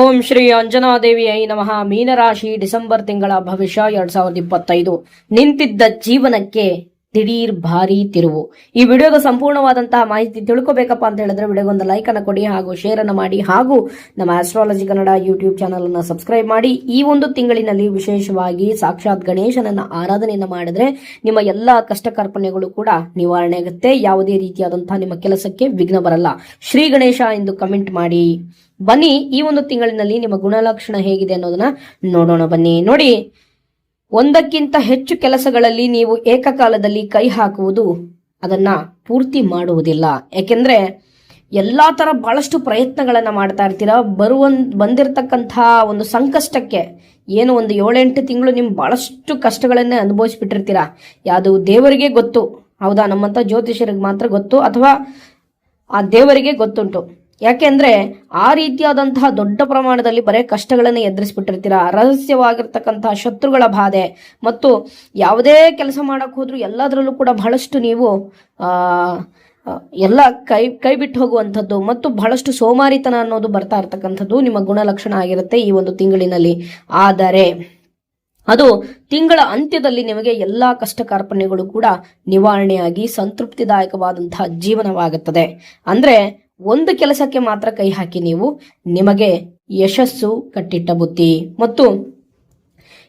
ಓಂ ಶ್ರೀ ಅಂಜನಾದೇವಿಯೈ ನಮಃ. ಮೀನರಾಶಿ ಡಿಸೆಂಬರ್ ತಿಂಗಳ ಭವಿಷ್ಯ ಎರಡ್ ಸಾವಿರದ ಇಪ್ಪತ್ತೈದು. ನಿಂತಿದ್ದ ಜೀವನಕ್ಕೆ ದಿಢೀರ್ ಭಾರಿ ತಿರುವು. ಈ ವಿಡಿಯೋದ ಸಂಪೂರ್ಣವಾದಂತಹ ಮಾಹಿತಿ ತಿಳ್ಕೊಬೇಕಪ್ಪ ಅಂತ ಹೇಳಿದ್ರೆ ವಿಡಿಯೋಗೊಂದು ಲೈಕ್ ಅನ್ನು ಕೊಡಿ ಹಾಗೂ ಶೇರ್ ಅನ್ನು ಮಾಡಿ ಹಾಗೂ ನಮ್ಮ ಆಸ್ಟ್ರಾಲಜಿ ಕನ್ನಡ ಯೂಟ್ಯೂಬ್ ಚಾನಲ್ ಅನ್ನು ಸಬ್ಸ್ಕ್ರೈಬ್ ಮಾಡಿ. ಈ ಒಂದು ತಿಂಗಳಿನಲ್ಲಿ ವಿಶೇಷವಾಗಿ ಸಾಕ್ಷಾತ್ ಗಣೇಶನನ್ನ ಆರಾಧನೆಯನ್ನ ಮಾಡಿದ್ರೆ ನಿಮ್ಮ ಎಲ್ಲಾ ಕಷ್ಟ ಕಾರ್ಪಣ್ಯಗಳು ಕೂಡ ನಿವಾರಣೆ ಆಗುತ್ತೆ. ಯಾವುದೇ ರೀತಿಯಾದಂತಹ ನಿಮ್ಮ ಕೆಲಸಕ್ಕೆ ವಿಘ್ನ ಬರಲ್ಲ. ಶ್ರೀ ಗಣೇಶ ಎಂದು ಕಮೆಂಟ್ ಮಾಡಿ. ಬನ್ನಿ, ಈ ಒಂದು ತಿಂಗಳಿನಲ್ಲಿ ನಿಮ್ಮ ಗುಣಲಕ್ಷಣ ಹೇಗಿದೆ ಅನ್ನೋದನ್ನ ನೋಡೋಣ. ಬನ್ನಿ, ನೋಡಿ. ಒಂದಕ್ಕಿಂತ ಹೆಚ್ಚು ಕೆಲಸಗಳಲ್ಲಿ ನೀವು ಏಕಕಾಲದಲ್ಲಿ ಕೈ ಹಾಕುವುದು ಅದನ್ನ ಪೂರ್ತಿ ಮಾಡುವುದಿಲ್ಲ. ಯಾಕೆಂದ್ರೆ ಎಲ್ಲಾ ತರ ಬಹಳಷ್ಟು ಪ್ರಯತ್ನಗಳನ್ನ ಮಾಡ್ತಾ ಇರ್ತೀರಾ, ಬರುವ, ಬಂದಿರತಕ್ಕಂತಹ ಒಂದು ಸಂಕಷ್ಟಕ್ಕೆ ಏನು ಒಂದು ಏಳೆಂಟು ತಿಂಗಳು ನಿಮ್ ಬಹಳಷ್ಟು ಕಷ್ಟಗಳನ್ನೇ ಅನುಭವಿಸ್ಬಿಟ್ಟಿರ್ತೀರಾ. ಯಾವುದು ದೇವರಿಗೆ ಗೊತ್ತು. ಹೌದಾ? ನಮ್ಮಂತ ಜ್ಯೋತಿಷ್ಯರಿಗೆ ಮಾತ್ರ ಗೊತ್ತು ಅಥವಾ ಆ ದೇವರಿಗೆ ಗೊತ್ತುಂಟು. ಯಾಕೆಂದ್ರೆ ಆ ರೀತಿಯಾದಂತಹ ದೊಡ್ಡ ಪ್ರಮಾಣದಲ್ಲಿ ಬರೇ ಕಷ್ಟಗಳನ್ನು ಎದುರಿಸ್ಬಿಟ್ಟಿರ್ತೀರಾ? ರಹಸ್ಯವಾಗಿರ್ತಕ್ಕಂತಹ ಶತ್ರುಗಳ ಬಾಧೆ. ಮತ್ತು ಯಾವುದೇ ಕೆಲಸ ಮಾಡಕ್ ಹೋದ್ರೂ ಎಲ್ಲದರಲ್ಲೂ ಕೂಡ ಬಹಳಷ್ಟು ನೀವು ಎಲ್ಲ ಕೈ ಕೈ ಬಿಟ್ಟು ಹೋಗುವಂಥದ್ದು ಮತ್ತು ಬಹಳಷ್ಟು ಸೋಮಾರಿತನ ಅನ್ನೋದು ಬರ್ತಾ ಇರ್ತಕ್ಕಂಥದ್ದು ನಿಮ್ಮ ಗುಣಲಕ್ಷಣ ಆಗಿರುತ್ತೆ ಈ ಒಂದು ತಿಂಗಳಿನಲ್ಲಿ. ಆದರೆ ಅದು ತಿಂಗಳ ಅಂತ್ಯದಲ್ಲಿ ನಿಮಗೆ ಎಲ್ಲ ಕಷ್ಟ ಕಾರ್ಪಣ್ಯಗಳು ಕೂಡ ನಿವಾರಣೆಯಾಗಿ, ಸಂತೃಪ್ತಿದಾಯಕವಾದಂತಹ ಜೀವನವಾಗುತ್ತದೆ. ಅಂದ್ರೆ ಒಂದು ಕೆಲಸಕ್ಕೆ ಮಾತ್ರ ಕೈ ಹಾಕಿ ನೀವು ನಿಮಗೆ ಯಶಸ್ಸು ಕಟ್ಟಿಟ್ಟ ಬುತ್ತಿ ಮತ್ತು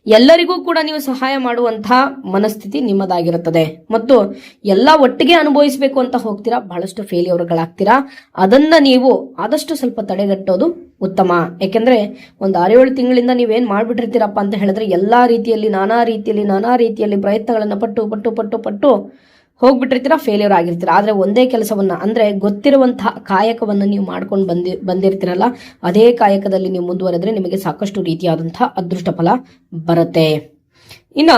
ಎಲ್ಲರಿಗೂ ಕೂಡ ನೀವು ಸಹಾಯ ಮಾಡುವಂತಹ ಮನಸ್ಥಿತಿ ನಿಮ್ಮದಾಗಿರುತ್ತದೆ. ಮತ್ತು ಎಲ್ಲ ಒಟ್ಟಿಗೆ ಅನುಭವಿಸಬೇಕು ಅಂತ ಹೋಗ್ತೀರಾ, ಬಹಳಷ್ಟು ಫೇಲ್ಯೂರ್ಗಳಾಗ್ತೀರಾ ಅದನ್ನ ನೀವು ಆದಷ್ಟು ಸ್ವಲ್ಪ ತಡೆಗಟ್ಟೋದು ಉತ್ತಮ. ಯಾಕೆಂದ್ರೆ ಒಂದು ಆರೇಳು ತಿಂಗಳಿಂದ ನೀವೇನ್ ಮಾಡ್ಬಿಟ್ಟಿರ್ತೀರಪ್ಪ ಅಂತ ಹೇಳಿದ್ರೆ ಎಲ್ಲಾ ರೀತಿಯಲ್ಲಿ, ನಾನಾ ರೀತಿಯಲ್ಲಿ ನಾನಾ ರೀತಿಯಲ್ಲಿ ಪ್ರಯತ್ನಗಳನ್ನ ಪಟ್ಟು ಪಟ್ಟು ಪಟ್ಟು ಪಟ್ಟು ಹೋಗ್ಬಿಟ್ಟಿರ್ತೀರಾ ಫೇಲ್ಯೂರ್ ಆಗಿರ್ತೀರಾ. ಆದ್ರೆ ಒಂದೇ ಕೆಲಸವನ್ನ, ಅಂದ್ರೆ ಗೊತ್ತಿರುವಂತಹ ಕಾಯಕವನ್ನು ನೀವು ಮಾಡ್ಕೊಂಡು ಬಂದಿ, ಬಂದಿರ್ತೀರಲ್ಲ, ಅದೇ ಕಾಯಕದಲ್ಲಿ ನೀವು ಮುಂದುವರೆದ್ರೆ ನಿಮಗೆ ಸಾಕಷ್ಟು ರೀತಿಯಾದಂತಹ ಅದೃಷ್ಟ ಫಲ ಬರುತ್ತೆ. ಇನ್ನ,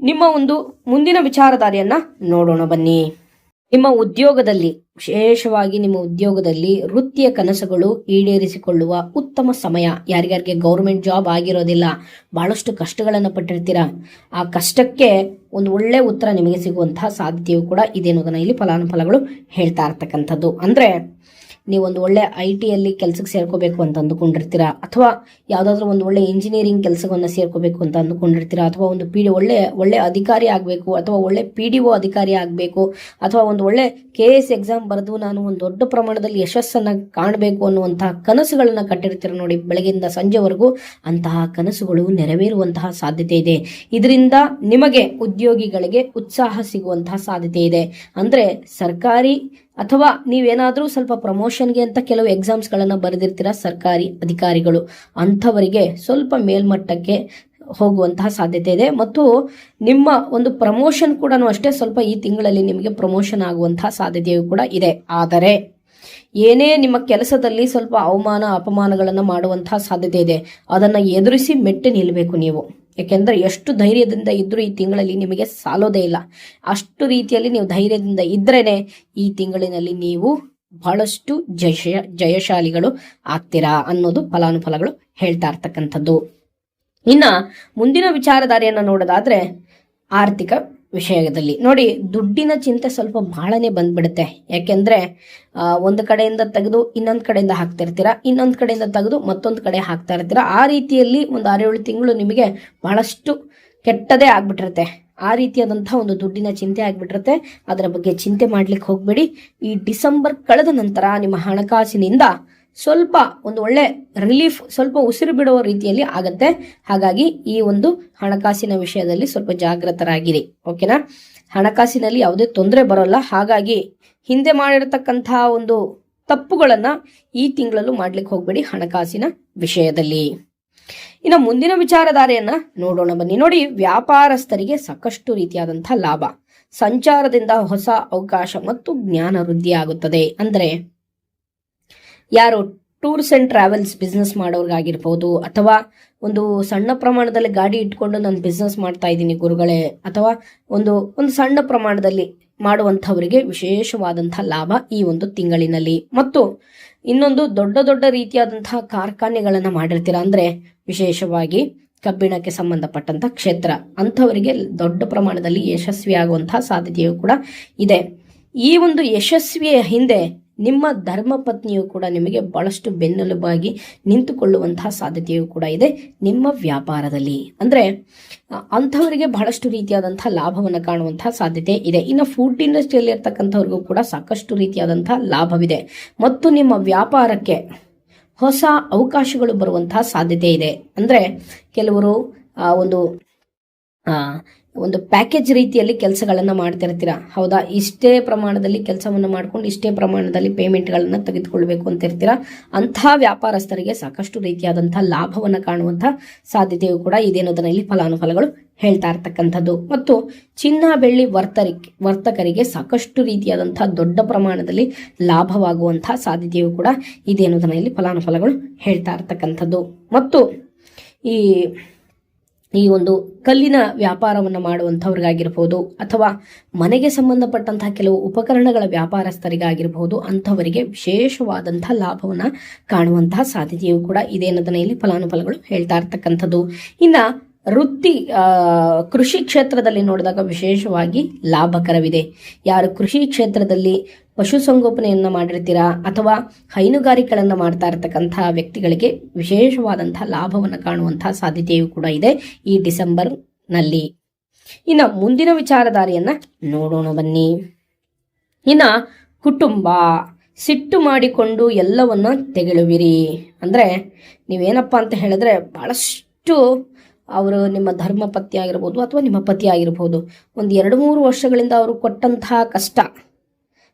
ನಿಮ್ಮ ಒಂದು ಮುಂದಿನ ವಿಚಾರಧಾರೆಯನ್ನ ನೋಡೋಣ ಬನ್ನಿ. ನಿಮ್ಮ ಉದ್ಯೋಗದಲ್ಲಿ, ವಿಶೇಷವಾಗಿ ನಿಮ್ಮ ಉದ್ಯೋಗದಲ್ಲಿ ವೃತ್ತಿಯ ಕನಸುಗಳು ಈಡೇರಿಸಿಕೊಳ್ಳುವ ಉತ್ತಮ ಸಮಯ. ಯಾರ್ಯಾರಿಗೆ ಗೌರ್ಮೆಂಟ್ ಜಾಬ್ ಆಗಿರೋದಿಲ್ಲ, ಬಹಳಷ್ಟು ಕಷ್ಟಗಳನ್ನು ಪಟ್ಟಿರ್ತೀರಾ? ಆ ಕಷ್ಟಕ್ಕೆ ಒಂದು ಒಳ್ಳೆ ಉತ್ತರ ನಿಮಗೆ ಸಿಗುವಂತಹ ಸಾಧ್ಯತೆಯು ಕೂಡ ಇದೆ ಅನ್ನೋದನ್ನ ಇಲ್ಲಿ ಫಲಾನುಫಲಗಳು ಹೇಳ್ತಾ ಇರ್ತಕ್ಕಂಥದ್ದು. ಅಂದ್ರೆ ನೀವೊಂದು ಒಳ್ಳೆ ಐ ಟಿಯಲ್ಲಿ ಕೆಲಸಕ್ಕೆ ಸೇರ್ಕೋಬೇಕು ಅಂತ ಅಂದುಕೊಂಡಿರ್ತೀರಾ? ಅಥವಾ ಯಾವುದಾದ್ರೂ ಒಂದು ಒಳ್ಳೆ ಇಂಜಿನಿಯರಿಂಗ್ ಕೆಲಸವನ್ನು ಸೇರ್ಕೋಬೇಕು ಅಂತ ಅಂದುಕೊಂಡಿರ್ತೀರಾ? ಅಥವಾ ಒಂದು ಪಿ ಡಿ ಒಳ್ಳೆ ಒಳ್ಳೆ ಅಧಿಕಾರಿ ಆಗಬೇಕು, ಅಥವಾ ಒಳ್ಳೆ ಪಿ ಡಿ ಒ ಅಧಿಕಾರಿ ಆಗಬೇಕು, ಅಥವಾ ಒಂದು ಒಳ್ಳೆ ಕೆ ಎಸ್ ಎಕ್ಸಾಮ್ ಬರೆದು ನಾನು ಒಂದು ದೊಡ್ಡ ಪ್ರಮಾಣದಲ್ಲಿ ಯಶಸ್ಸನ್ನ ಕಾಣಬೇಕು ಅನ್ನುವಂತಹ ಕನಸುಗಳನ್ನ ಕಟ್ಟಿರ್ತೀರ ನೋಡಿ ಬೆಳಗಿಂದ ಸಂಜೆವರೆಗೂ ಅಂತಹ ಕನಸುಗಳು ನೆರವೇರುವಂತಹ ಸಾಧ್ಯತೆ ಇದೆ. ಇದರಿಂದ ನಿಮಗೆ ಉದ್ಯೋಗಿಗಳಿಗೆ ಉತ್ಸಾಹ ಸಿಗುವಂತಹ ಸಾಧ್ಯತೆ ಇದೆ. ಅಂದ್ರೆ ಸರ್ಕಾರಿ ಅಥವಾ ನೀವೇನಾದರೂ ಸ್ವಲ್ಪ ಪ್ರಮೋಷನ್ಗೆ ಅಂತ ಕೆಲವು ಎಕ್ಸಾಮ್ಸ್ಗಳನ್ನು ಬರೆದಿರ್ತೀರಾ ಸರ್ಕಾರಿ ಅಧಿಕಾರಿಗಳು? ಅಂಥವರಿಗೆ ಸ್ವಲ್ಪ ಮೇಲ್ಮಟ್ಟಕ್ಕೆ ಹೋಗುವಂತಹ ಸಾಧ್ಯತೆ ಇದೆ. ಮತ್ತು ನಿಮ್ಮ ಒಂದು ಪ್ರಮೋಷನ್ ಕೂಡ ಅಷ್ಟೇ ಸ್ವಲ್ಪ ಈ ತಿಂಗಳಲ್ಲಿ ನಿಮಗೆ ಪ್ರಮೋಷನ್ ಆಗುವಂತಹ ಸಾಧ್ಯತೆಯೂ ಕೂಡ ಇದೆ. ಆದರೆ ಏನೇ ನಿಮ್ಮ ಕೆಲಸದಲ್ಲಿ ಸ್ವಲ್ಪ ಅವಮಾನ, ಅಪಮಾನಗಳನ್ನು ಮಾಡುವಂತಹ ಸಾಧ್ಯತೆ ಇದೆ. ಅದನ್ನು ಎದುರಿಸಿ ಮೆಟ್ಟಿ ನಿಲ್ಲಬೇಕು ನೀವು. ಯಾಕೆಂದ್ರೆ ಎಷ್ಟು ಧೈರ್ಯದಿಂದ ಇದ್ದರೂ ಈ ತಿಂಗಳಲ್ಲಿ ನಿಮಗೆ ಸಾಲೋದೇ ಇಲ್ಲ. ಅಷ್ಟು ರೀತಿಯಲ್ಲಿ ನೀವು ಧೈರ್ಯದಿಂದ ಇದ್ರೇನೆ ಈ ತಿಂಗಳಿನಲ್ಲಿ ನೀವು ಬಹಳಷ್ಟು ಜಯ ಜಯಶಾಲಿಗಳು ಆಗ್ತೀರಾ ಅನ್ನೋದು ಫಲಾನುಫಲಗಳು ಹೇಳ್ತಾ ಇರ್ತಕ್ಕಂಥದ್ದು. ಇನ್ನ ಮುಂದಿನ ವಿಚಾರಧಾರೆಯನ್ನ ನೋಡೋದಾದ್ರೆ ಆರ್ಥಿಕ ವಿಷಯದಲ್ಲಿ. ನೋಡಿ, ದುಡ್ಡಿನ ಚಿಂತೆ ಸ್ವಲ್ಪ ಬಹಳನೇ ಬಂದ್ಬಿಡುತ್ತೆ. ಯಾಕೆಂದ್ರೆ ಒಂದು ಕಡೆಯಿಂದ ತೆಗೆದು ಇನ್ನೊಂದು ಕಡೆಯಿಂದ ಹಾಕ್ತಿರ್ತೀರಾ, ಇನ್ನೊಂದು ಕಡೆಯಿಂದ ತೆಗೆದು ಮತ್ತೊಂದು ಕಡೆ ಹಾಕ್ತಾ ಇರ್ತೀರಾ, ಆ ರೀತಿಯಲ್ಲಿ ಒಂದು ಆರೇಳು ತಿಂಗಳು ನಿಮಗೆ ಬಹಳಷ್ಟು ಕೆಟ್ಟದೇ ಆಗ್ಬಿಟ್ಟಿರುತ್ತೆ. ಆ ರೀತಿಯಾದಂತಹ ಒಂದು ದುಡ್ಡಿನ ಚಿಂತೆ ಆಗ್ಬಿಟ್ಟಿರುತ್ತೆ. ಅದರ ಬಗ್ಗೆ ಚಿಂತೆ ಮಾಡ್ಲಿಕ್ಕೆ ಹೋಗ್ಬೇಡಿ. ಈ ಡಿಸೆಂಬರ್ ಕಳೆದ ನಂತರ ನಿಮ್ಮ ಹಣಕಾಸಿನಿಂದ ಸ್ವಲ್ಪ ಒಂದು ಒಳ್ಳೆ ರಿಲೀಫ್ ಸ್ವಲ್ಪ ಉಸಿರು ಬಿಡುವ ರೀತಿಯಲ್ಲಿ ಆಗತ್ತೆ. ಹಾಗಾಗಿ ಈ ಒಂದು ಹಣಕಾಸಿನ ವಿಷಯದಲ್ಲಿ ಸ್ವಲ್ಪ ಜಾಗೃತರಾಗಿರಿ ಓಕೆನಾ ಹಣಕಾಸಿನಲ್ಲಿ ಯಾವುದೇ ತೊಂದರೆ ಬರೋಲ್ಲ. ಹಾಗಾಗಿ ಹಿಂದೆ ಮಾಡಿರತಕ್ಕಂತಹ ಒಂದು ತಪ್ಪುಗಳನ್ನ ಈ ತಿಂಗಳಲ್ಲೂ ಮಾಡ್ಲಿಕ್ಕೆ ಹೋಗ್ಬೇಡಿ ಹಣಕಾಸಿನ ವಿಷಯದಲ್ಲಿ. ಇನ್ನು ಮುಂದಿನ ವಿಚಾರಧಾರೆಯನ್ನ ನೋಡೋಣ ಬನ್ನಿ. ನೋಡಿ, ವ್ಯಾಪಾರಸ್ಥರಿಗೆ ಸಾಕಷ್ಟು ರೀತಿಯಾದಂತಹ ಲಾಭ. ಸಂಚಾರದಿಂದ ಹೊಸ ಅವಕಾಶ ಮತ್ತು ಜ್ಞಾನ ವೃದ್ಧಿಯಾಗುತ್ತದೆ. ಅಂದ್ರೆ ಯಾರು ಟೂರ್ಸ್ ಅಂಡ್ ಟ್ರಾವೆಲ್ಸ್ ಬಿಸ್ನೆಸ್ ಮಾಡೋರ್ಗಾಗಿರ್ಬೋದು, ಅಥವಾ ಒಂದು ಸಣ್ಣ ಪ್ರಮಾಣದಲ್ಲಿ ಗಾಡಿ ಇಟ್ಕೊಂಡು ನಾನು ಬಿಸ್ನೆಸ್ ಮಾಡ್ತಾ ಇದ್ದೀನಿ ಗುರುಗಳೇ, ಅಥವಾ ಒಂದು ಒಂದು ಸಣ್ಣ ಪ್ರಮಾಣದಲ್ಲಿ ಮಾಡುವಂಥವರಿಗೆ ವಿಶೇಷವಾದಂಥ ಲಾಭ ಈ ಒಂದು ತಿಂಗಳಿನಲ್ಲಿ. ಮತ್ತು ಇನ್ನೊಂದು ದೊಡ್ಡ ದೊಡ್ಡ ರೀತಿಯಾದಂತಹ ಕಾರ್ಖಾನೆಗಳನ್ನು ಮಾಡಿರ್ತೀರ ಅಂದರೆ ವಿಶೇಷವಾಗಿ ಕಬ್ಬಿಣಕ್ಕೆ ಸಂಬಂಧಪಟ್ಟಂಥ ಕ್ಷೇತ್ರ. ಅಂಥವರಿಗೆ ದೊಡ್ಡ ಪ್ರಮಾಣದಲ್ಲಿ ಯಶಸ್ವಿಯಾಗುವಂತಹ ಸಾಧ್ಯತೆಯು ಸಾಧ್ಯತೆಯೂ ಕೂಡ ಇದೆ. ಈ ಒಂದು ಯಶಸ್ವಿಯ ಹಿಂದೆ ನಿಮ್ಮ ಧರ್ಮಪತ್ನಿಯು ಕೂಡ ನಿಮಗೆ ಬಹಳಷ್ಟು ಬೆನ್ನೆಲುಬಾಗಿ ನಿಂತುಕೊಳ್ಳುವಂತಹ ಸಾಧ್ಯತೆಯೂ ಕೂಡ ಇದೆ ನಿಮ್ಮ ವ್ಯಾಪಾರದಲ್ಲಿ. ಅಂದ್ರೆ ಅಂಥವರಿಗೆ ಬಹಳಷ್ಟು ರೀತಿಯಾದಂತಹ ಲಾಭವನ್ನು ಕಾಣುವಂತಹ ಸಾಧ್ಯತೆ ಇದೆ. ಇನ್ನು ಫುಡ್ ಇಂಡಸ್ಟ್ರಿಯಲ್ಲಿ ಇರ್ತಕ್ಕಂಥವ್ರಿಗೂ ಕೂಡ ಸಾಕಷ್ಟು ರೀತಿಯಾದಂತಹ ಲಾಭವಿದೆ. ಮತ್ತು ನಿಮ್ಮ ವ್ಯಾಪಾರಕ್ಕೆ ಹೊಸ ಅವಕಾಶಗಳು ಬರುವಂತಹ ಸಾಧ್ಯತೆ ಇದೆ. ಅಂದ್ರೆ, ಕೆಲವರು ಒಂದು ಒಂದು ಪ್ಯಾಕೇಜ್ ರೀತಿಯಲ್ಲಿ ಕೆಲಸಗಳನ್ನು ಮಾಡ್ತಿರ್ತೀರಾ? ಹೌದಾ? ಇಷ್ಟೇ ಪ್ರಮಾಣದಲ್ಲಿ ಕೆಲಸವನ್ನು ಮಾಡ್ಕೊಂಡು ಇಷ್ಟೇ ಪ್ರಮಾಣದಲ್ಲಿ ಪೇಮೆಂಟ್ಗಳನ್ನು ತೆಗೆದುಕೊಳ್ಬೇಕು ಅಂತ ಇರ್ತೀರಾ ಅಂತಹ ವ್ಯಾಪಾರಸ್ಥರಿಗೆ ಸಾಕಷ್ಟು ರೀತಿಯಾದಂತಹ ಲಾಭವನ್ನು ಕಾಣುವಂತಹ ಸಾಧ್ಯತೆಯು ಕೂಡ ಇದೆ ಅನ್ನೋದನ್ನ ಇಲ್ಲಿ ಫಲಾನುಫಲಗಳು ಹೇಳ್ತಾ ಇರ್ತಕ್ಕಂಥದ್ದು. ಮತ್ತು ಚಿನ್ನ, ಬೆಳ್ಳಿ ವರ್ತರಿಕೆ, ವರ್ತಕರಿಗೆ ಸಾಕಷ್ಟು ರೀತಿಯಾದಂತಹ ದೊಡ್ಡ ಪ್ರಮಾಣದಲ್ಲಿ ಲಾಭವಾಗುವಂತಹ ಸಾಧ್ಯತೆಯು ಕೂಡ ಇದೆ ಅನ್ನೋದನ್ನ ಇಲ್ಲಿ ಫಲಾನುಫಲಗಳು ಹೇಳ್ತಾ ಇರ್ತಕ್ಕಂಥದ್ದು. ಮತ್ತು ಈ ಈ ಒಂದು ಕಲ್ಲಿನ ವ್ಯಾಪಾರವನ್ನು ಮಾಡುವಂಥವ್ರಿಗಾಗಿರ್ಬೋದು ಅಥವಾ ಮನೆಗೆ ಸಂಬಂಧಪಟ್ಟಂತಹ ಕೆಲವು ಉಪಕರಣಗಳ ವ್ಯಾಪಾರಸ್ಥರಿಗಾಗಿರ್ಬೋದು ಅಂಥವರಿಗೆ ವಿಶೇಷವಾದಂತಹ ಲಾಭವನ್ನು ಕಾಣುವಂತಹ ಸಾಧ್ಯತೆಯು ಕೂಡ ಇದೆ ಅನ್ನೋದನ್ನ ಇಲ್ಲಿ ಫಲಾನುಫಲಗಳು ಹೇಳ್ತಾ ಇರ್ತಕ್ಕಂಥದ್ದು. ಇನ್ನ ವೃತ್ತಿ ಕೃಷಿ ಕ್ಷೇತ್ರದಲ್ಲಿ ನೋಡಿದಾಗ ವಿಶೇಷವಾಗಿ ಲಾಭಕರವಿದೆ. ಯಾರು ಕೃಷಿ ಕ್ಷೇತ್ರದಲ್ಲಿ ಪಶುಸಂಗೋಪನೆಯನ್ನ ಮಾಡಿರ್ತೀರಾ ಅಥವಾ ಹೈನುಗಾರಿಕೆಗಳನ್ನು ಮಾಡ್ತಾ ಇರತಕ್ಕಂತಹ ವ್ಯಕ್ತಿಗಳಿಗೆ ವಿಶೇಷವಾದಂತಹ ಲಾಭವನ್ನು ಕಾಣುವಂತಹ ಸಾಧ್ಯತೆಯೂ ಕೂಡ ಇದೆ ಈ ಡಿಸೆಂಬರ್ನಲ್ಲಿ. ಇನ್ನು ಮುಂದಿನ ವಿಚಾರಧಾರೆಯನ್ನ ನೋಡೋಣ ಬನ್ನಿ. ಇನ್ನ ಕುಟುಂಬ, ಸಿಟ್ಟು ಮಾಡಿಕೊಂಡು ಎಲ್ಲವನ್ನ ತೆಗೆಳುವಿರಿ. ಅಂದ್ರೆ ನೀವೇನಪ್ಪ ಅಂತ ಹೇಳಿದ್ರೆ ಬಹಳಷ್ಟು ಅವರು ನಿಮ್ಮ ಧರ್ಮ ಪತಿ ಆಗಿರ್ಬೋದು ಅಥವಾ ನಿಮ್ಮ ಪತಿ ಆಗಿರ್ಬೋದು, ಒಂದು ಎರಡು ಮೂರು ವರ್ಷಗಳಿಂದ ಅವರು ಕೊಟ್ಟಂತಹ ಕಷ್ಟ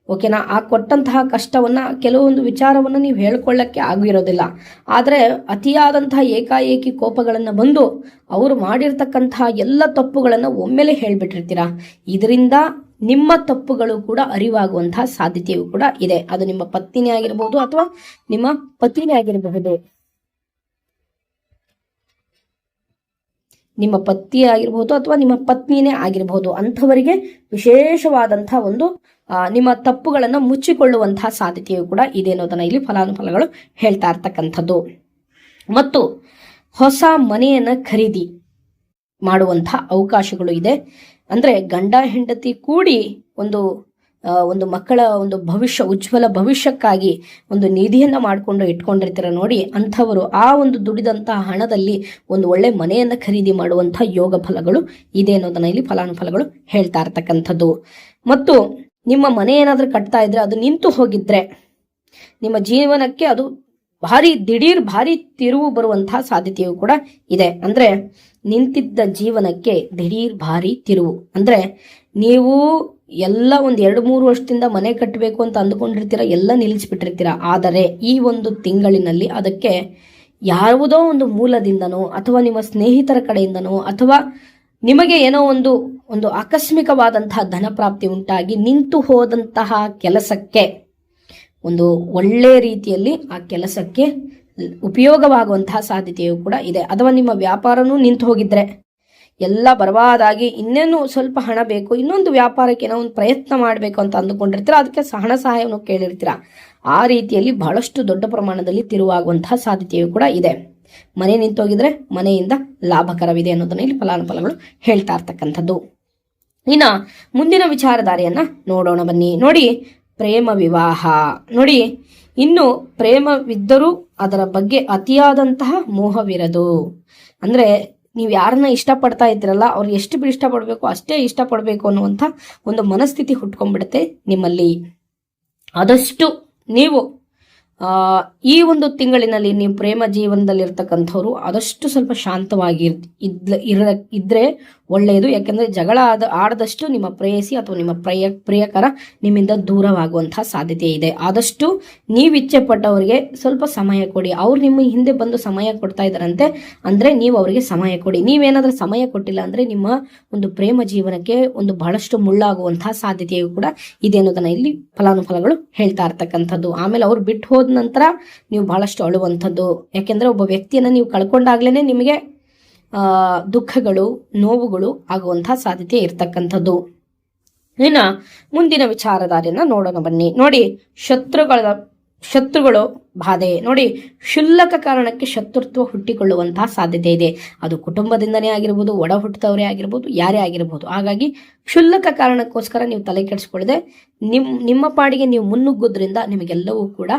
ಓಕೆನಾ? ಆ ಕೊಟ್ಟಂತಹ ಕಷ್ಟವನ್ನ ಕೆಲವೊಂದು ವಿಚಾರವನ್ನು ನೀವು ಹೇಳ್ಕೊಳ್ಳಕ್ಕೆ ಆಗಿರೋದಿಲ್ಲ ಆದರೆ ಅತಿಯಾದಂತಹ ಏಕಾಏಕಿ ಕೋಪಗಳನ್ನು ಬಂದು ಅವರು ಮಾಡಿರ್ತಕ್ಕಂತಹ ಎಲ್ಲ ತಪ್ಪುಗಳನ್ನು ಒಮ್ಮೆಲೆ ಹೇಳ್ಬಿಟ್ಟಿರ್ತೀರಾ? ಇದರಿಂದ ನಿಮ್ಮ ತಪ್ಪುಗಳು ಕೂಡ ಅರಿವಾಗುವಂತಹ ಸಾಧ್ಯತೆಯೂ ಕೂಡ ಇದೆ. ಅದು ನಿಮ್ಮ ಪತ್ನಿನೇ ಆಗಿರಬಹುದು ಅಥವಾ ನಿಮ್ಮ ಪತಿನೇ ಆಗಿರಬಹುದು. ನಿಮ್ಮ ಪತಿ ಆಗಿರಬಹುದು ಅಥವಾ ನಿಮ್ಮ ಪತ್ನಿನೇ ಆಗಿರಬಹುದು ಅಂಥವರಿಗೆ ವಿಶೇಷವಾದಂತಹ ಒಂದು ನಿಮ್ಮ ತಪ್ಪುಗಳನ್ನು ಮುಚ್ಚಿಕೊಳ್ಳುವಂತಹ ಸಾಧ್ಯತೆಯು ಕೂಡ ಇದೆ ಅನ್ನೋದನ್ನ ಇಲ್ಲಿ ಫಲಾನುಫಲಗಳು ಹೇಳ್ತಾ ಇರ್ತಕ್ಕಂಥದ್ದು. ಮತ್ತು ಹೊಸ ಮನೆಯನ್ನ ಖರೀದಿ ಮಾಡುವಂತಹ ಅವಕಾಶಗಳು ಇದೆ. ಅಂದ್ರೆ ಗಂಡ, ಹೆಂಡತಿ ಕೂಡಿ ಒಂದು ಒಂದು ಮಕ್ಕಳ ಒಂದು ಭವಿಷ್ಯ, ಉಜ್ವಲ ಭವಿಷ್ಯಕ್ಕಾಗಿ ಒಂದು ನಿಧಿಯನ್ನು ಮಾಡಿಕೊಂಡು ಇಟ್ಕೊಂಡಿರ್ತೀರ ನೋಡಿ, ಅಂಥವರು ಆ ಒಂದು ದುಡಿದಂತಹ ಹಣದಲ್ಲಿ ಒಂದು ಒಳ್ಳೆ ಮನೆಯನ್ನ ಖರೀದಿ ಮಾಡುವಂತಹ ಯೋಗ ಫಲಗಳು ಇದೆ ಅನ್ನೋದನ್ನ ಇಲ್ಲಿ ಫಲಾನುಫಲಗಳು ಹೇಳ್ತಾ ಇರ್ತಕ್ಕಂಥದ್ದು. ಮತ್ತು ನಿಮ್ಮ ಮನೆ ಏನಾದರೂ ಕಟ್ತಾ ಇದ್ರೆ ಅದು ನಿಂತು ಹೋಗಿದ್ರೆ ನಿಮ್ಮ ಜೀವನಕ್ಕೆ ಅದು ಭಾರಿ ದಿಢೀರ್ ಭಾರಿ ತಿರುವು ಬರುವಂತಹ ಸಾಧ್ಯತೆಯು ಕೂಡ ಇದೆ. ಅಂದ್ರೆ ನಿಂತಿದ್ದ ಜೀವನಕ್ಕೆ ದಿಢೀರ್ ಭಾರಿ ತಿರುವು. ಅಂದ್ರೆ ನೀವು ಎಲ್ಲ ಒಂದ್ ಎರಡು ಮೂರು ವರ್ಷದಿಂದ ಮನೆ ಕಟ್ಟಬೇಕು ಅಂತ ಅಂದುಕೊಂಡಿರ್ತೀರ, ಎಲ್ಲ ನಿಲ್ಲಿಸ್ಬಿಟ್ಟಿರ್ತೀರ. ಆದರೆ ಈ ಒಂದು ತಿಂಗಳಿನಲ್ಲಿ ಅದಕ್ಕೆ ಯಾವುದೋ ಒಂದು ಮೂಲದಿಂದನೋ ಅಥವಾ ನಿಮ್ಮ ಸ್ನೇಹಿತರ ಕಡೆಯಿಂದನೋ ಅಥವಾ ನಿಮಗೆ ಏನೋ ಒಂದು ಒಂದು ಆಕಸ್ಮಿಕವಾದಂತಹ ಧನ ಪ್ರಾಪ್ತಿ ಉಂಟಾಗಿ ನಿಂತು ಹೋದಂತಹ ಕೆಲಸಕ್ಕೆ, ಒಂದು ಒಳ್ಳೆ ರೀತಿಯಲ್ಲಿ ಆ ಕೆಲಸಕ್ಕೆ ಉಪಯೋಗವಾಗುವಂತಹ ಸಾಧ್ಯತೆಯೂ ಕೂಡ ಇದೆ. ಅಥವಾ ನಿಮ್ಮ ವ್ಯಾಪಾರನೂ ನಿಂತು ಹೋಗಿದ್ರೆ, ಎಲ್ಲ ಬರಬಾದಾಗಿ ಇನ್ನೇನು ಸ್ವಲ್ಪ ಹಣ ಬೇಕು, ಇನ್ನೊಂದು ವ್ಯಾಪಾರಕ್ಕೆ ಏನೋ ಒಂದು ಪ್ರಯತ್ನ ಮಾಡಬೇಕು ಅಂತ ಅಂದುಕೊಂಡಿರ್ತೀರ, ಅದಕ್ಕೆ ಹಣ ಸಹಾಯವನ್ನು ಕೇಳಿರ್ತೀರ. ಆ ರೀತಿಯಲ್ಲಿ ಬಹಳಷ್ಟು ದೊಡ್ಡ ಪ್ರಮಾಣದಲ್ಲಿ ತಿರುವಾಗುವಂತಹ ಸಾಧ್ಯತೆಯೂ ಕೂಡ ಇದೆ. ಮನೆ ನಿಂತೋಗಿದ್ರೆ ಮನೆಯಿಂದ ಲಾಭಕರವಿದೆ ಅನ್ನೋದನ್ನ ಇಲ್ಲಿ ಫಲಾನುಫಲಗಳು ಹೇಳ್ತಾ ಇರ್ತಕ್ಕಂಥದ್ದು. ಇನ್ನ ಮುಂದಿನ ವಿಚಾರಧಾರೆಯನ್ನ ನೋಡೋಣ ಬನ್ನಿ. ನೋಡಿ, ಪ್ರೇಮ ವಿವಾಹ. ನೋಡಿ, ಇನ್ನು ಪ್ರೇಮವಿದ್ದರೂ ಅದರ ಬಗ್ಗೆ ಅತಿಯಾದಂತಹ ಮೋಹವಿರದು. ಅಂದ್ರೆ, ನೀವು ಯಾರನ್ನ ಇಷ್ಟಪಡ್ತಾ ಇದ್ದೀರಲ್ಲ, ಅವ್ರು ಎಷ್ಟು ಇಷ್ಟಪಡಬೇಕು, ಅಷ್ಟೇ ಇಷ್ಟಪಡಬೇಕು ಅನ್ನುವಂಥ ಒಂದು ಮನಸ್ಥಿತಿ ಹುಟ್ಕೊಂಡ್ಬಿಡುತ್ತೆ ನಿಮ್ಮಲ್ಲಿ. ಆದಷ್ಟು ನೀವು ಈ ಒಂದು ತಿಂಗಳಿನಲ್ಲಿ ನೀವು ಪ್ರೇಮ ಜೀವನದಲ್ಲಿ ಇರ್ತಕ್ಕಂಥವ್ರು ಆದಷ್ಟು ಸ್ವಲ್ಪ ಶಾಂತವಾಗಿ ಇದ್ರೆ ಒಳ್ಳೆಯದು. ಯಾಕೆಂದರೆ ಜಗಳ ಆದ, ಆಡದಷ್ಟು ನಿಮ್ಮ ಪ್ರೇಯಸಿ ಅಥವಾ ನಿಮ್ಮ ಪ್ರಿಯ, ಪ್ರಿಯಕರ ನಿಮ್ಮಿಂದ ದೂರವಾಗುವಂತಹ ಸಾಧ್ಯತೆ ಇದೆ. ಆದಷ್ಟು ನೀವು ಇಚ್ಛೆ ಪಟ್ಟವರಿಗೆ ಸ್ವಲ್ಪ ಸಮಯ ಕೊಡಿ. ಅವ್ರು ನಿಮ್ಮ ಹಿಂದೆ ಬಂದು ಸಮಯ ಕೊಡ್ತಾ ಇದ್ದಾರಂತೆ, ಅಂದ್ರೆ ನೀವು ಅವರಿಗೆ ಸಮಯ ಕೊಡಿ. ನೀವೇನಾದರೂ ಸಮಯ ಕೊಟ್ಟಿಲ್ಲ ಅಂದ್ರೆ ನಿಮ್ಮ ಒಂದು ಪ್ರೇಮ ಜೀವನಕ್ಕೆ ಒಂದು ಬಹಳಷ್ಟು ಮುಳ್ಳಾಗುವಂತಹ ಸಾಧ್ಯತೆಯು ಕೂಡ ಇದೆ ಅನ್ನೋದನ್ನ ಇಲ್ಲಿ ಫಲಾನುಫಲಗಳು ಹೇಳ್ತಾ ಇರ್ತಕ್ಕಂಥದ್ದು. ಆಮೇಲೆ ಅವ್ರು ಬಿಟ್ಟು ಹೋದ ನಂತರ ನೀವು ಬಹಳಷ್ಟು ಅಳುವಂಥದ್ದು. ಯಾಕೆಂದ್ರೆ ಒಬ್ಬ ವ್ಯಕ್ತಿಯನ್ನ ನೀವು ಕಳ್ಕೊಂಡಾಗ್ಲೇನೆ ನಿಮಗೆ ದುಃಖಗಳು, ನೋವುಗಳು ಆಗುವಂತಹ ಸಾಧ್ಯತೆ ಇರ್ತಕ್ಕಂಥದ್ದು. ಇನ್ನ ಮುಂದಿನ ವಿಚಾರಧಾರೆಯನ್ನ ನೋಡೋಣ ಬನ್ನಿ. ನೋಡಿ, ಶತ್ರುಗಳ, ಶತ್ರುಗಳು ಬಾಧೆ. ನೋಡಿ, ಕ್ಷುಲ್ಲಕ ಕಾರಣಕ್ಕೆ ಶತ್ರುತ್ವ ಹುಟ್ಟಿಕೊಳ್ಳುವಂತಹ ಸಾಧ್ಯತೆ ಇದೆ. ಅದು ಕುಟುಂಬದಿಂದನೇ ಆಗಿರ್ಬೋದು, ಒಡ ಹುಟ್ಟಿದವರೇ ಆಗಿರ್ಬೋದು, ಯಾರೇ ಆಗಿರ್ಬೋದು. ಹಾಗಾಗಿ ಕ್ಷುಲ್ಲಕ ಕಾರಣಕ್ಕೋಸ್ಕರ ನೀವು ತಲೆ ಕೆಡಿಸ್ಕೊಳ್ಳದೆ, ನಿಮ್, ನಿಮ್ಮ ಪಾಡಿಗೆ ನೀವು ಮುನ್ನುಗ್ಗೋದ್ರಿಂದ ನಿಮಗೆಲ್ಲವೂ ಕೂಡ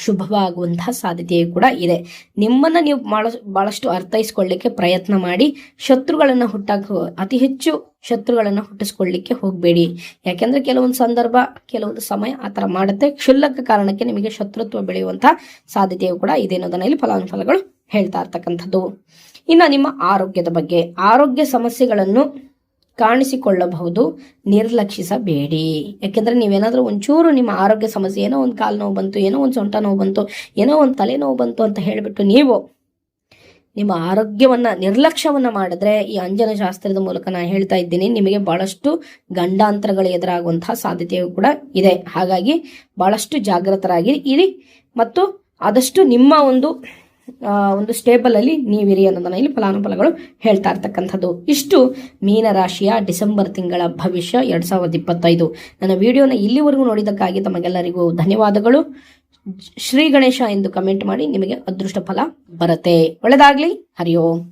ಶುಭವಾಗುವಂತಹ ಸಾಧ್ಯತೆಯೂ ಕೂಡ ಇದೆ. ನಿಮ್ಮನ್ನ ನೀವು ಬಹಳ ಬಹಳಷ್ಟು ಅರ್ಥೈಸ್ಕೊಳ್ಳಿಕ್ಕೆ ಪ್ರಯತ್ನ ಮಾಡಿ, ಶತ್ರುಗಳನ್ನ ಹುಟ್ಟಾಕ ಅತಿ ಹೆಚ್ಚು ಶತ್ರುಗಳನ್ನ ಹುಟ್ಟಿಸ್ಕೊಳ್ಳಿಕ್ಕೆ ಹೋಗಬೇಡಿ. ಯಾಕೆಂದ್ರೆ ಕೆಲವೊಂದು ಸಂದರ್ಭ, ಕೆಲವೊಂದು ಸಮಯ ಆ ಥರ ಮಾಡುತ್ತೆ. ಕ್ಷುಲ್ಲಕ ಕಾರಣಕ್ಕೆ ನಿಮಗೆ ಶತ್ರುತ್ವ ಬೆಳೆಯುವಂತಹ ಸಾಧ್ಯತೆಯೂ ಕೂಡ ಇದೆ ಅನ್ನೋದನ್ನ ಇಲ್ಲಿ ಫಲಾನುಫಲಗಳು ಹೇಳ್ತಾ ಇರ್ತಕ್ಕಂಥದ್ದು. ಇನ್ನು ನಿಮ್ಮ ಆರೋಗ್ಯದ ಬಗ್ಗೆ, ಆರೋಗ್ಯ ಸಮಸ್ಯೆಗಳನ್ನು ಕಾಣಿಸಿಕೊಳ್ಳಬಹುದು. ನಿರ್ಲಕ್ಷಿಸಬೇಡಿ. ಯಾಕೆಂದ್ರೆ ನೀವೇನಾದರೂ ಒಂಚೂರು ನಿಮ್ಮ ಆರೋಗ್ಯ ಸಮಸ್ಯೆ, ಏನೋ ಒಂದು ಕಾಲು ನೋವು ಬಂತು, ಏನೋ ಒಂದು ಸೊಂಟ ನೋವು ಬಂತು, ಏನೋ ಒಂದು ತಲೆನೋವು ಬಂತು ಅಂತ ಹೇಳಿಬಿಟ್ಟು ನೀವು ನಿಮ್ಮ ಆರೋಗ್ಯವನ್ನ, ನಿರ್ಲಕ್ಷ್ಯವನ್ನು ಮಾಡಿದ್ರೆ ಈ ಅಂಜನ ಶಾಸ್ತ್ರದ ಮೂಲಕ ನಾನು ಹೇಳ್ತಾ ಇದ್ದೀನಿ, ನಿಮಗೆ ಬಹಳಷ್ಟು ಗಂಡಾಂತರಗಳು ಎದುರಾಗುವಂತಹ ಸಾಧ್ಯತೆಯು ಕೂಡ ಇದೆ. ಹಾಗಾಗಿ ಬಹಳಷ್ಟು ಜಾಗೃತರಾಗಿ ಇರಿ. ಮತ್ತು ಆದಷ್ಟು ನಿಮ್ಮ ಒಂದು ಒಂದು ಸ್ಟೇಬಲ್ ಅಲ್ಲಿ ನೀವಿರಿ ಅನ್ನೋದನ್ನ ಇಲ್ಲಿ ಫಲಾನುಫಲಗಳು ಹೇಳ್ತಾ ಇರ್ತಕ್ಕಂಥದ್ದು. ಇಷ್ಟು ಮೀನರಾಶಿಯ ಡಿಸೆಂಬರ್ ತಿಂಗಳ ಭವಿಷ್ಯ ಎರಡ್ ಸಾವಿರದ ಇಪ್ಪತ್ತೈದು. ನನ್ನ ವಿಡಿಯೋನ ಇಲ್ಲಿವರೆಗೂ ನೋಡಿದ್ದಕ್ಕಾಗಿ ತಮಗೆಲ್ಲರಿಗೂ ಧನ್ಯವಾದಗಳು. ಶ್ರೀ ಗಣೇಶ ಎಂದು ಕಮೆಂಟ್ ಮಾಡಿ ನಿಮಗೆ ಅದೃಷ್ಟ ಫಲ ಬರುತ್ತೆ. ಒಳ್ಳೆದಾಗ್ಲಿ. ಹರಿಯೋ.